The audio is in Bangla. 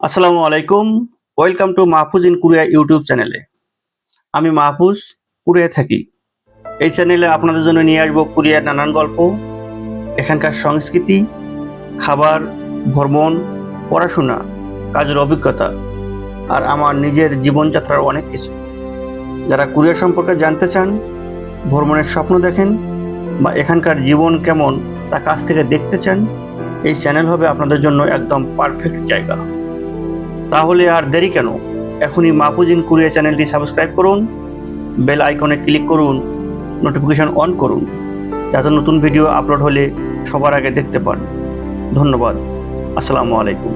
আসসালামু আলাইকুম। Welcome to Mahfuz in Korea YouTube চ্যানেলে আমি মাহফুজ কুরিয়া থাকি। এই চ্যানেলে আপনাদের জন্য নিয়ে আসব কুরিয়ার নানান গল্প, এখানকার সংস্কৃতি, খাবার, ভ্রমণ, পড়াশোনা, কাজের অভিজ্ঞতা, আর আমার নিজের জীবনযাত্রার অনেক কিছু। যারা কুরিয়া সম্পর্কে জানতে চান, ভ্রমণের স্বপ্ন দেখেন, বা এখানকার জীবন কেমন তা কাছ থেকে দেখতে চান, এই চ্যানেল হবে আপনাদের জন্য একদম পারফেক্ট জায়গা। তাহলে আর দেরি কেন? এখনই মাহফুজিন কুরিয়া চ্যানেলটি সাবস্ক্রাইব করুন, বেল আইকনে ক্লিক করুন নোটিফিকেশন অন করুন, যাতে নতুন ভিডিও আপলোড হলে সবার আগে দেখতে পান। ধন্যবাদ। আসসালামু আলাইকুম।